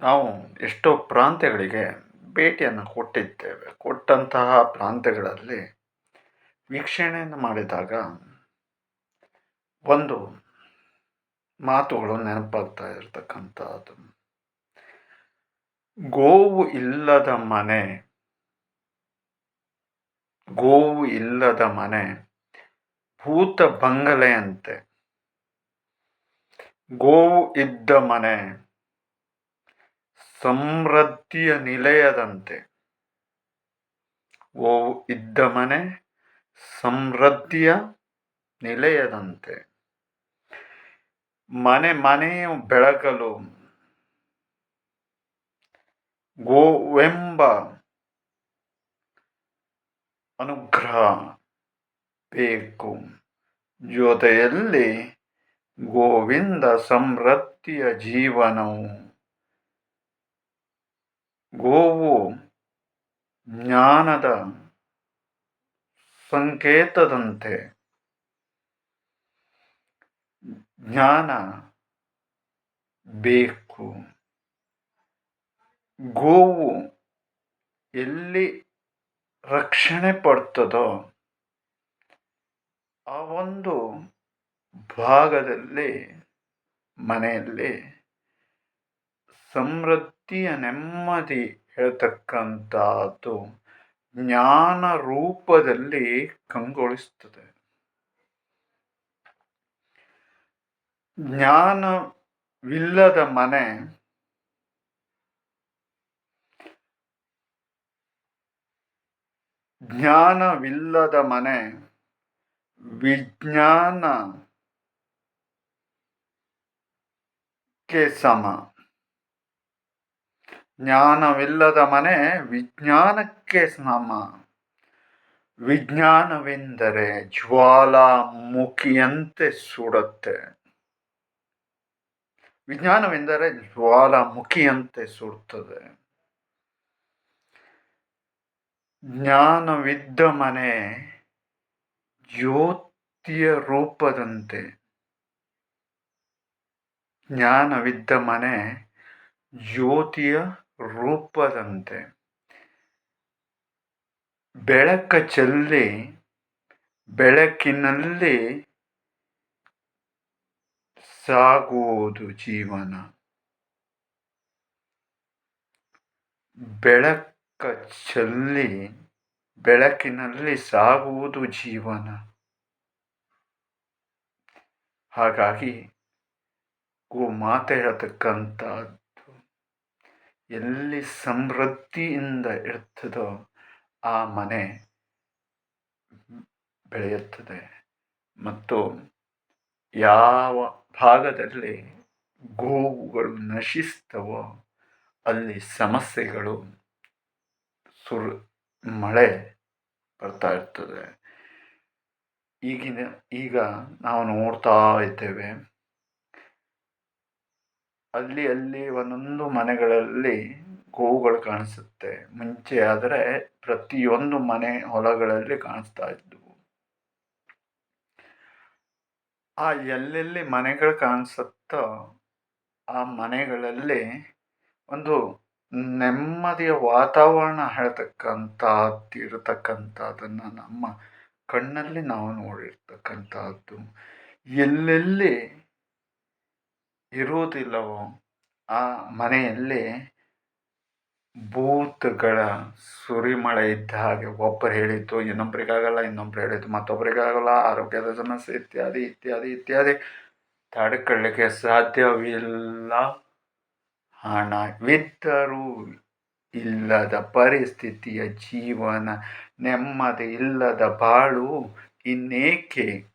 ನಾವು ಎಷ್ಟೋ ಪ್ರಾಂತ್ಯಗಳಿಗೆ ಭೇಟಿಯನ್ನು ಕೊಟ್ಟಿದ್ದೇವೆ. ಕೊಟ್ಟಂತಹ ಪ್ರಾಂತ್ಯಗಳಲ್ಲಿ ವೀಕ್ಷಣೆಯನ್ನು ಮಾಡಿದಾಗ ಒಂದು ಮಾತುಗಳು ನೆನಪಾಗ್ತಾ ಇರತಕ್ಕಂಥದ್ದು. ಗೋವು ಇಲ್ಲದ ಮನೆ, ಗೋವು ಇಲ್ಲದ ಮನೆ, ಭೂತ ಬಂಗಲೆಯಂತೆ. ಗೋವು ಇದ್ದ ಮನೆ ಸಮೃದ್ಧಿಯ ನಿಲಯದಂತೆ. ಓ ಇದ್ದ ಮನೆ ಸಮೃದ್ಧಿಯ ನಿಲಯದಂತೆ. ಮನೆ ಮನೆಯು ಬೆಳಗಲು ಗೋವೆಂಬ ಅನುಗ್ರಹ ಬೇಕು. ಜೊತೆಯಲ್ಲಿ ಗೋವಿಂದ ಸಮೃದ್ಧಿಯ ಜೀವನವು ಗೋವು ಜ್ಞಾನದ ಸಂಕೇತದಂತೆ. ಜ್ಞಾನ ಬೇಕು. ಗೋವು ಎಲ್ಲಿ ರಕ್ಷಣೆ ಪಡ್ತದೋ ಆ ಒಂದು ಭಾಗದಲ್ಲಿ ಮನೆಯಲ್ಲಿ ಸಮೃದ್ಧಿಯ ನೆಮ್ಮದಿ ಹೇಳ್ತಕ್ಕಂಥದ್ದು ಜ್ಞಾನ ರೂಪದಲ್ಲಿ ಕಂಗೊಳಿಸ್ತದೆ. ಜ್ಞಾನವಿಲ್ಲದ ಮನೆ ಜ್ಞಾನವಿಲ್ಲದ ಮನೆ ವಿಜ್ಞಾನಕ್ಕೆ ಸಮ. ಜ್ಞಾನವಿಲ್ಲದ ಮನೆ ವಿಜ್ಞಾನಕ್ಕೆ ಸಮ. ವಿಜ್ಞಾನವೆಂದರೆ ಜ್ವಾಲಾಮುಖಿಯಂತೆ ಸುಡುತ್ತೆ. ವಿಜ್ಞಾನವೆಂದರೆ ಜ್ವಾಲಾಮುಖಿಯಂತೆ ಸುಡುತ್ತದೆ ಜ್ಞಾನವಿದ್ದ ಮನೆ ಜ್ಯೋತಿಯ ರೂಪದಂತೆ. ಜ್ಞಾನವಿದ್ದ ಮನೆ ಜ್ಯೋತಿಯ ರೂಪದಂತೆ. ಬೆಳಕ ಚೆಲ್ಲಿ ಬೆಳಕಿನಲ್ಲಿ ಸಾಗುವುದು ಜೀವನ. ಬೆಳಕ ಚೆಲ್ಲಿ ಬೆಳಕಿನಲ್ಲಿ ಸಾಗುವುದು ಜೀವನ. ಹಾಗಾಗಿ ಗೋಮಾತೆ ಹೇಳ್ತಕ್ಕಂಥದ್ದು ಎಲ್ಲಿ ಸಮೃದ್ಧಿಯಿಂದ ಇರ್ತದೋ ಆ ಮನೆ ಬೆಳೆಯುತ್ತದೆ. ಮತ್ತು ಯಾವ ಭಾಗದಲ್ಲಿ ಗೋವುಗಳು ನಶಿಸ್ತವೋ ಅಲ್ಲಿ ಸಮಸ್ಯೆಗಳು ಸುರ್ ಮಳೆ ಬರ್ತಾ ಇರ್ತದೆ. ಈಗಿನ ಈಗ ನಾವು ನೋಡ್ತಾ ಇದ್ದೇವೆ ಅಲ್ಲಿ ಅಲ್ಲಿ ಒಂದೊಂದು ಮನೆಗಳಲ್ಲಿ ಗೋವುಗಳು ಕಾಣಿಸುತ್ತೆ. ಮುಂಚೆ ಆದರೆ ಪ್ರತಿಯೊಂದು ಮನೆ ಹೊಲಗಳಲ್ಲಿ ಕಾಣಿಸ್ತಾ ಇದ್ದವು. ಆ ಎಲ್ಲೆಲ್ಲಿ ಮನೆಗಳು ಕಾಣಿಸುತ್ತೋ ಆ ಮನೆಗಳಲ್ಲಿ ಒಂದು ನೆಮ್ಮದಿಯ ವಾತಾವರಣ ಹೇಳ್ತಕ್ಕಂಥದ್ದು ಇರತಕ್ಕಂಥದ್ದನ್ನು ನಮ್ಮ ಕಣ್ಣಲ್ಲಿ ನಾವು ನೋಡಿರ್ತಕ್ಕಂಥದ್ದು. ಎಲ್ಲೆಲ್ಲಿ ಇರುವುದಿಲ್ಲವೋ? ಆ ಮನೆಯಲ್ಲಿ ಭೂತಗಳ ಸುರಿಮಳೆ ಇದ್ದ ಹಾಗೆ ಒಬ್ಬರು ಹೇಳಿದ್ದು, ಇನ್ನೊಬ್ರಿಗಾಗಲ್ಲ, ಇನ್ನೊಬ್ರು ಹೇಳಿದ್ದು ಮತ್ತೊಬ್ಬರಿಗಾಗಲ್ಲ ಆರೋಗ್ಯದ ಸಮಸ್ಯೆ ಇತ್ಯಾದಿ ಇತ್ಯಾದಿ ಇತ್ಯಾದಿ. ತಡ್ಕೊಳ್ಳಿಕ್ಕೆ ಸಾಧ್ಯವಿಲ್ಲ. ಹಣ ಹಣವಿದ್ದರೂ ಇಲ್ಲದ ಪರಿಸ್ಥಿತಿಯ ಜೀವನ ನೆಮ್ಮದಿ ಇಲ್ಲದ ಬಾಳು ಇನ್ನೇಕೆ?